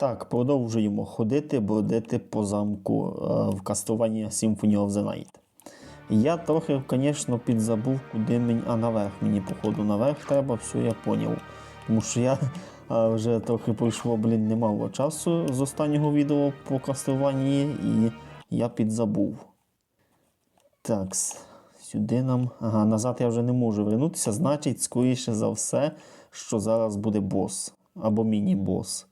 Так, продовжуємо ходити, бродити по замку е, в кастуванні Symphony of the Night. Я трохи, звісно, підзабув, куди мені. А наверх мені, походу, наверх треба, все я поняв. Тому що я е, вже трохи пройшло, блін, немало часу з останнього відео по кастуванні, і я підзабув. Так, сюди нам. Ага, назад я вже не можу вернутися. Значить, скоріше за все, що зараз буде бос. Або міні-бос.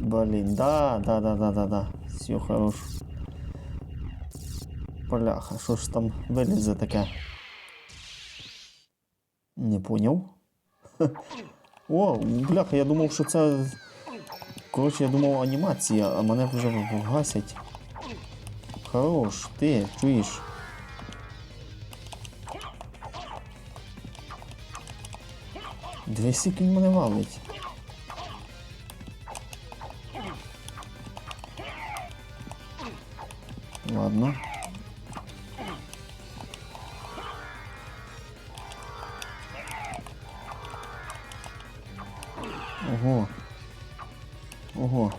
Блін, да, да, да, да, да, да. Все хорош. Бляха, що ж там вилізе таке? Не поняв. О, бляха, я думав, що це. Коротше, я думав анімація, а мене вже вгасять. Хорош, чуєш? Дивись, як він мене валить. Ладно. Ого. Ого.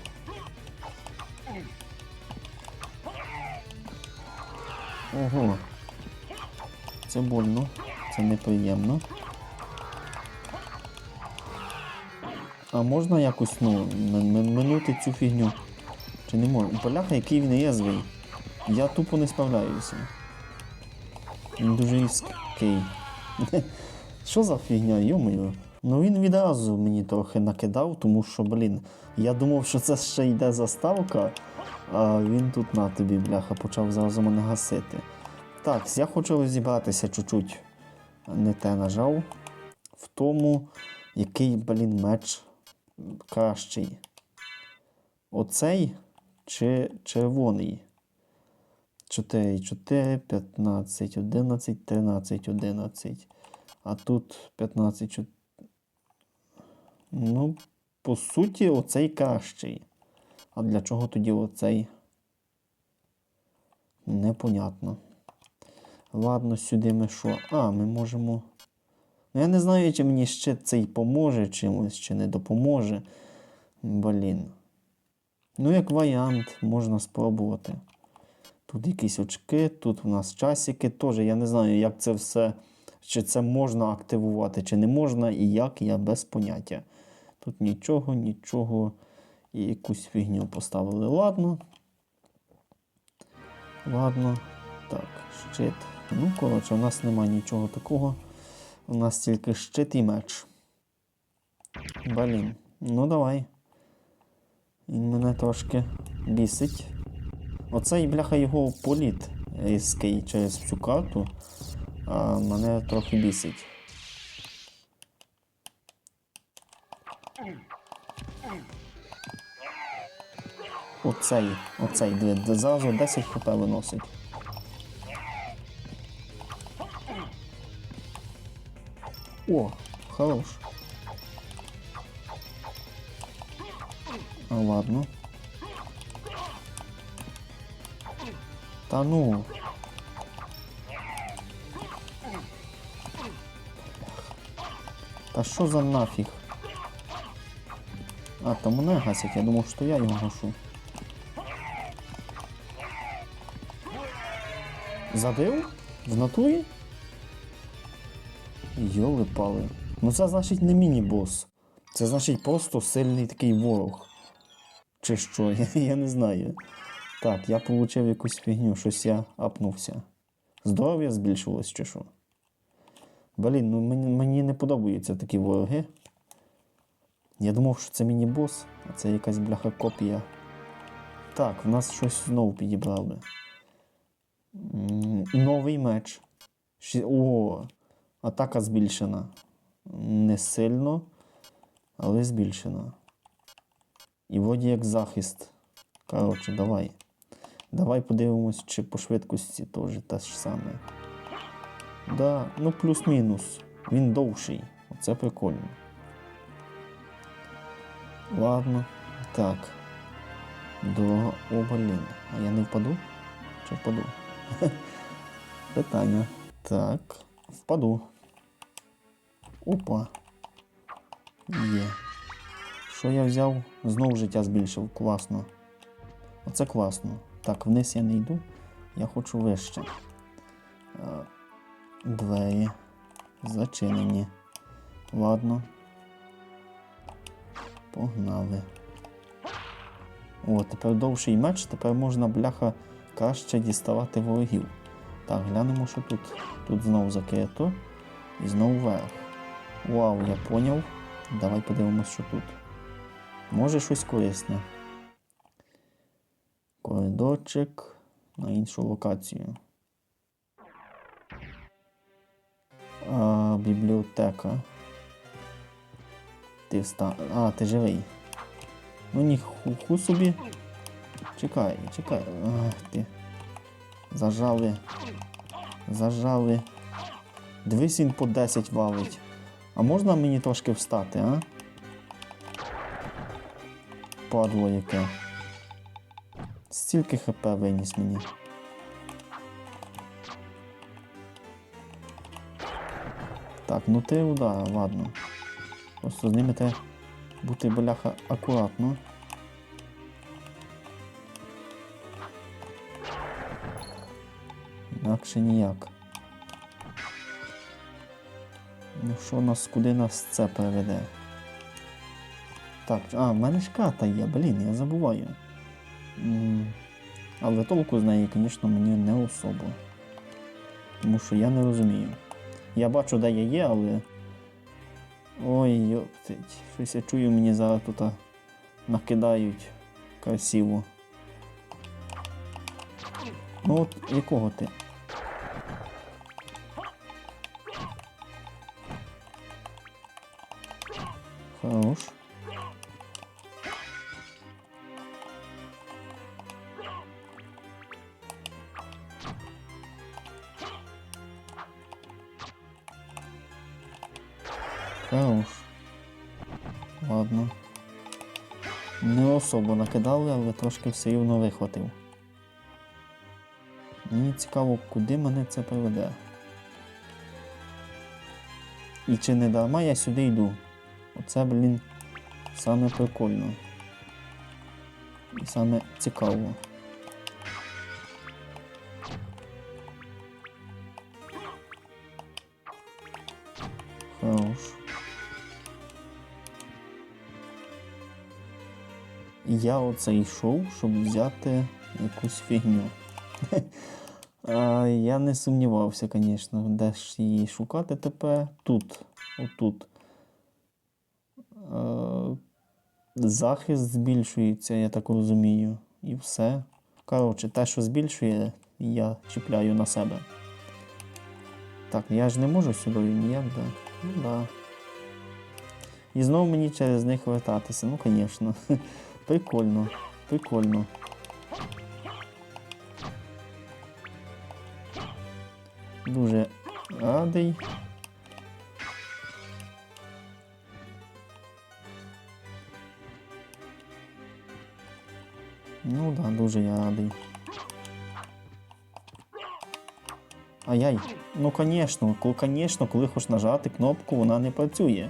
Ого. Це больно, це неприємно. А можна якось, ну, минути цю фігню? Чи не можна? Поляха, який він язвий. Я тупо не справляюся. Він дуже різкий. Що за фігня, йомою? Ну він відразу мені трохи накидав, тому що, блін, я думав, що це ще йде заставка, а він тут на тобі, бляха, почав зразу мене гасити. Так, я хочу розібратися чуть-чуть. Не те нажав. В тому, який, блін, меч кращий. Оцей чи червоний? 4, 4, 15, 11, 13, 11. А тут 15. чот- Ну, по суті, оцей кращий. А для чого тоді оцей? Непонятно. Ладно, сюди ми що? А, ми можемо. Ну, я не знаю, чи мені ще цей поможе чимось, чи не допоможе. Блін. Ну, як варіант, можна спробувати. Тут якісь очки, тут у нас часики теж. Я не знаю, як це все, чи це можна активувати, чи не можна, і як я без поняття. Тут нічого, нічого. І якусь фігню поставили. Ладно. Ладно. Так, щит. Ну, коротше, у нас немає нічого такого. У нас тільки щит і меч. Блін. Ну давай. Він мене трошки бісить. Оцей бляха його політ різкий через всю карту. А мене трохи бісить. Оцей, оцей, де зразу 10 хп виносить. О, хорош. А ладно. Та ну. Та що за нафіг? А, то мене гасять, я думав, що я його гашу. Забив? В натурі? Йоли пали. Ну це значить не міні-бос. Це значить просто сильний такий ворог. Чи що, я, я не знаю. Так, я отримав якусь фігню, щось я апнувся. Здоров'я збільшилось чи що? Блін, ну мені, мені не подобаються такі вороги. Я думав, що це міні-бос, а це якась бляха копія. Так, в нас щось знову підібрали. Новий меч. Ші- О, атака збільшена. Не сильно, але збільшена. І вроді як захист. Коротше, давай. Давай подивимось, чи по швидкості теж те ж саме. Да, ну плюс-мінус. Він довший. Оце прикольно. Ладно. Так. До. О. А я не впаду? Чи впаду? Питання. Так. Впаду. Опа. Є. Що я взяв? Знову життя збільшив. Класно. Оце класно. Так, вниз я не йду. Я хочу вище. Е, Двері. Зачинені. Ладно. Погнали. О, тепер довший меч, тепер можна, бляха, краще діставати ворогів. Так, глянемо, що тут. Тут знову закрито. І знову вверх. Вау, я поняв. Давай подивимось, що тут. Може щось корисне. Коридорчик на іншу локацію. А, бібліотека. Ти вста... А, ти живий. Ну ні, ху, ху собі. Чекай, чекай. Ах ти. Зажали. Зажали. Дивись, він по 10 валить. А можна мені трошки встати, а? Падло яке. Стільки хп виніс мені. Так, ну ти удар, ладно. Просто з ними треба бути бляха акуратно. Інакше ніяк. Ну що нас, куди нас це приведе? Так, а, в мене ж карта є, блін, я забуваю. Але толку з неї, звісно, мені не особо. Тому що я не розумію. Я бачу, де я є, але. Ой, йоптить. Щось я чую, мені зараз тут накидають красиво. Ну от якого ти? Хорош. Хорош. Ладно. Не особо накидали, але трошки все рівно вихватив. Мені цікаво, куди мене це приведе. І чи не дарма я сюди йду. Оце, блін, саме прикольно. І саме цікаво. Я оце йшов, щоб взяти якусь фігню. Я не сумнівався, звісно, де ж її шукати тепер. Тут, отут. Захист збільшується, я так розумію. І все. Коротше, те, що збільшує, я чіпляю на себе. Так, я ж не можу сюди ніяк, да? Ну да. І знову мені через них вертатися. Ну, звісно. Прикольно. Прикольно. Дуже радий. Ну да, дуже я радий. Ай-яй. Ну конечно, коли, коли хочеш нажати кнопку, вона не працює.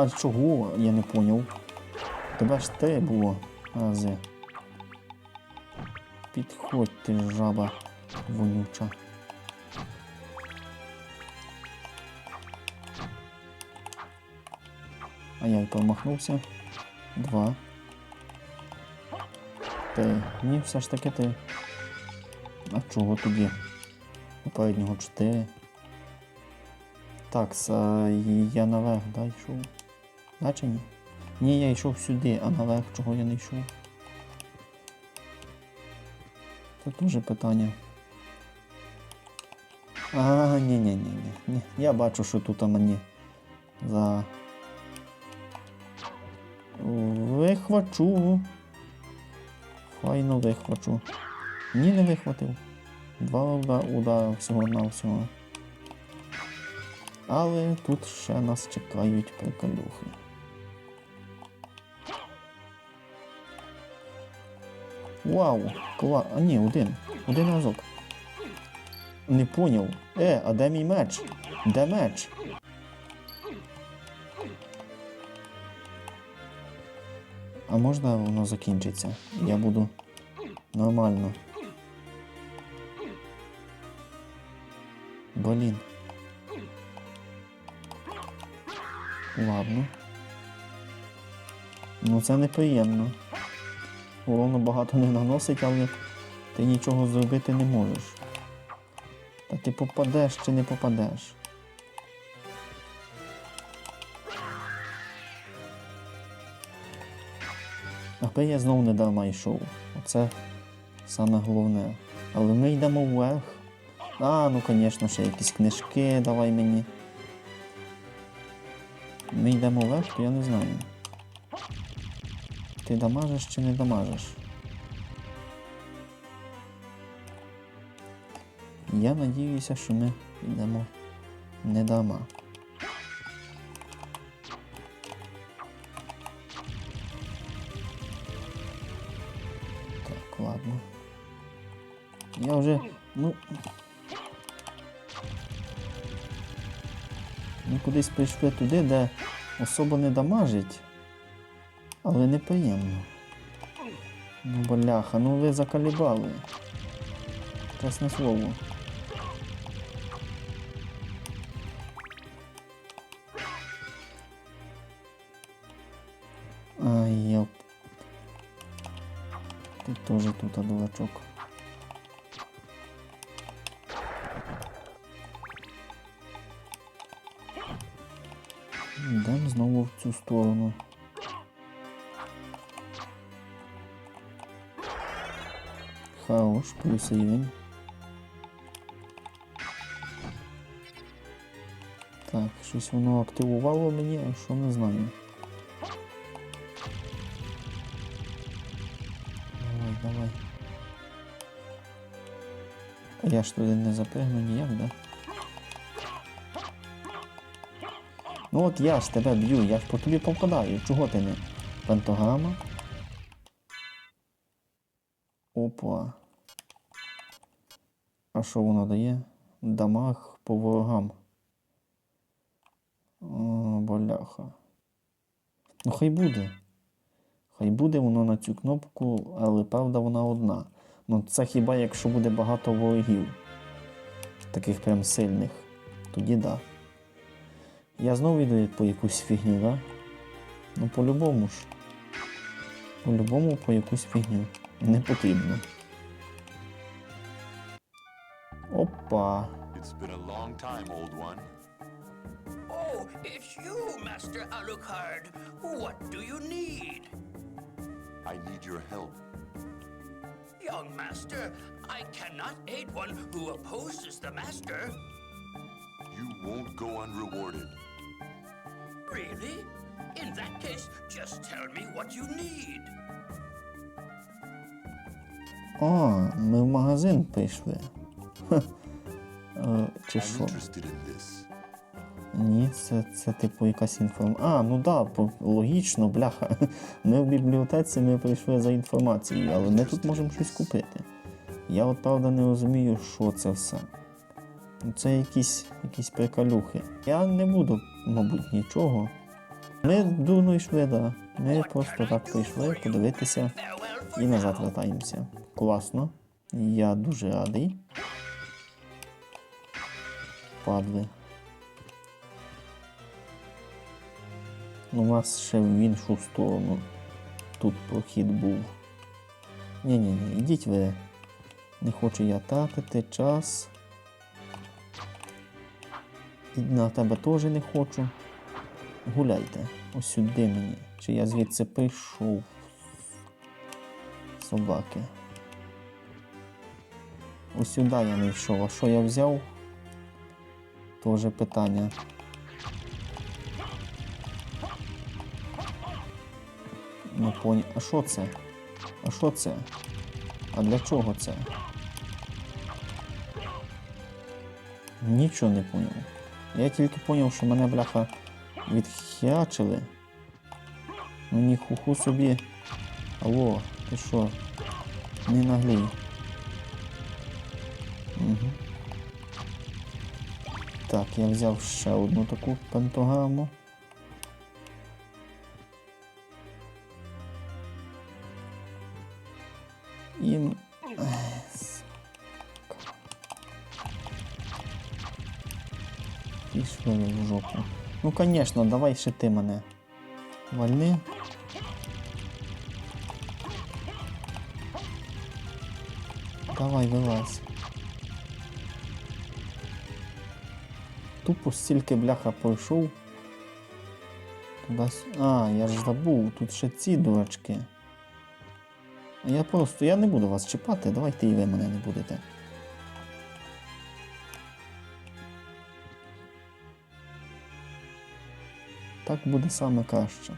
А чого? Я не поняв. Тебе ж те було, рази. Підходь ти, жаба вонюча. А я й промахнувся. Два. Ти. Ні, все ж таки ти. А чого тоді? Попереднього чотири. Так, я наверх, да, йшов. Да ні? Ні, я йшов сюди, а наверх чого я не йшов. Це теж питання. А, ні, ні, ні, ні. Я бачу, що тут мені за. Вихвачу. Файно вихвачу. Ні, не вихватив. Два удара всього на всього. Але тут ще нас чекають приколюхи. Вау! Кла... А ні, один. Один разок. Не поняв. Е, а де мій меч? Де меч? А можна воно закінчиться? Я буду нормально. Блін. Ладно. Ну це неприємно. Воно багато не наносить, але ти нічого зробити не можеш. Та ти попадеш чи не попадеш. Аби я знов не дарма йшов. Оце саме головне. Але ми йдемо вверх. А, ну звісно, ще якісь книжки давай мені. Ми йдемо вверх, то я не знаю. Ти дамажиш чи не дамажиш? Я надіюся, що ми йдемо не дарма. Так, ладно. Я вже, ну. Ми кудись прийшли туди, де особо не дамажить, але неприємно. Ну, бляха, ну ви закалібали. Чесне слово. Ай, йоп. Ти теж тут а, дурачок. Йдемо знову в цю сторону. Хорош, плюс рівень. Так, щось воно активувало мені, а що не знаю. Давай, давай. А я ж туди не запригну ніяк, да? Ну от я ж тебе б'ю, я ж по тобі попадаю. Чого ти не? Пентограма? Опа. А що воно дає? Дамаг по ворогам. О, боляха. Ну хай буде. Хай буде воно на цю кнопку, але правда вона одна. Ну це хіба якщо буде багато ворогів. Таких прям сильних. Тоді да. Я знову йду по якусь фігню, да? Ну по-любому ж. По-любому по якусь фігню. Не потрібно. Опа. It's been a long time, old one. Oh, it's you, Master Alucard. What do you need? I need your help. Young Master, I cannot aid one who opposes the Master. You won't go unrewarded. Really? In that case, just tell me what you need. А, ми в магазин прийшли. Чи що? Ні, це, це типу якась інформація. А, ну да, по- логічно, бляха. Ми в бібліотеці ми прийшли за інформацією, але ми тут можемо щось купити. Я от правда не розумію, що це все. Ну, Це якісь, якісь приколюхи. Я не буду, мабуть, нічого. Ми дурно йшли, да. Ми просто так прийшли подивитися і назад вертаємося. Класно. Я дуже радий. Падли. Ну, у нас ще в іншу сторону. Тут прохід був. Ні-ні-ні, ідіть ви. Не хочу я тратити час. І на тебе теж не хочу. Гуляйте. Ось сюди мені. Чи я звідси прийшов? Собаки. Ось сюди я не йшов. А що я взяв? Тоже питання. Не поняв. А що це? А що це? А для чого це? Нічого не поняв. Я тільки поняв, що мене бляха відхячили. Ну ні хуху собі. Алло, ти що? Не наглій. Угу. Так, я взяв ще одну таку пентограму. І. Пішли в жопу. Ну, звісно, давай ще ти мене. Вальни. Давай, вилазь. Тупо стільки бляха пройшов. А, я ж забув, тут ще ці дурачки. Я просто, я не буду вас чіпати, давайте і ви мене не будете. Так буде саме краще.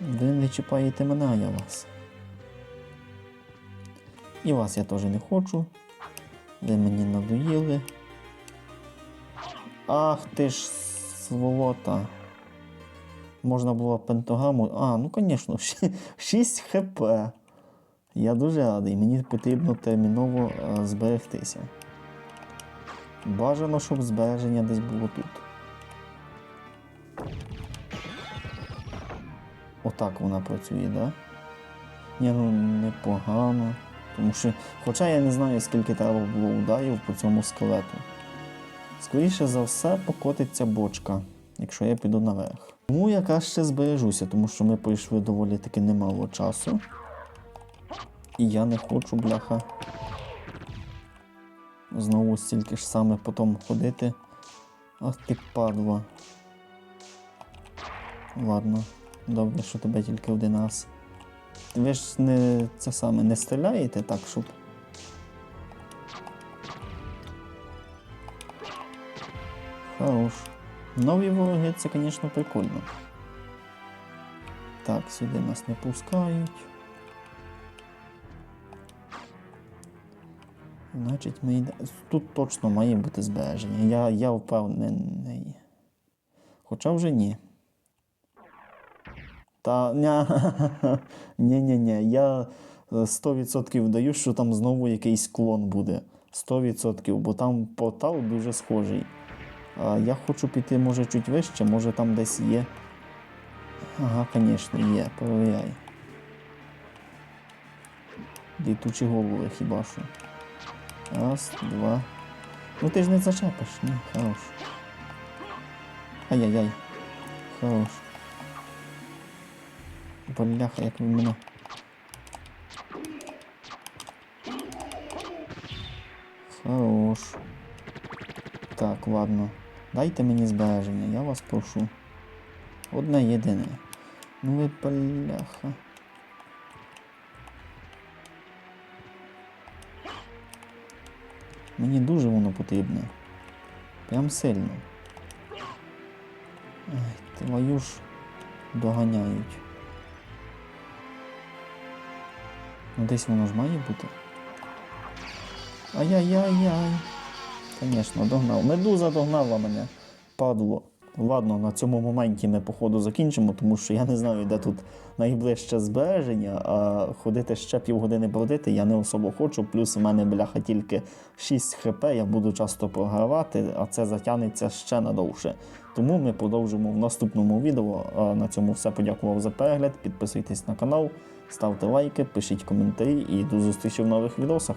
Ви не чіпаєте мене, а я вас. І вас я теж не хочу. Ви мені надоїли. Ах ти ж сволота. Можна було пентаграму. А, ну звісно, 6 хп. Я дуже радий, мені потрібно терміново е, зберегтися. Бажано, щоб збереження десь було тут. Отак вона працює, так? Да? Ні, ну непогано. Тому що, хоча я не знаю, скільки треба було ударів по цьому скелету. Скоріше за все, покотиться бочка, якщо я піду наверх. Тому я краще збережуся, тому що ми пройшли доволі таки немало часу. І я не хочу, бляха. Знову стільки ж саме потім ходити. Ах ти падла. Ладно, добре, що тебе тільки один раз. Ви ж не це саме не стріляєте так, щоб. Хорош. Нові вороги це, звісно, прикольно. Так, сюди нас не пускають. Значить, ми йде... Тут точно має бути збереження. Я, я впевнений. Хоча вже ні. Та ні-ні-ні, я е, 100% даю, що там знову якийсь клон буде. 100%, бо там портал дуже схожий. Я хочу піти, може, чуть вище, може там десь є. Ага, звісно, є, перевіряй. Літучі голови хіба що. Раз, два. Ну ти ж не зачепиш, ні, хорош. Ай-яй-яй. Хорош. Бляха, як він мене. Хорош. Так, ладно. Дайте мені збереження, я вас прошу. Одне єдине. Ну ви бляха. Мені дуже воно потрібне. Прям сильно. Ай, твою ж доганяють. Ну десь воно ж має бути. Ай-яй-яй-яй. Звісно, догнав. Медуза догнала мене. Падло. Ладно, на цьому моменті ми, походу, закінчимо, тому що я не знаю, де тут найближче збереження, а ходити ще півгодини бродити я не особо хочу. Плюс у мене, бляха, тільки 6 хп, я буду часто програвати, а це затягнеться ще надовше. Тому ми продовжимо в наступному відео. А на цьому все подякував за перегляд. Підписуйтесь на канал, ставте лайки, пишіть коментарі і до зустрічі в нових відосах.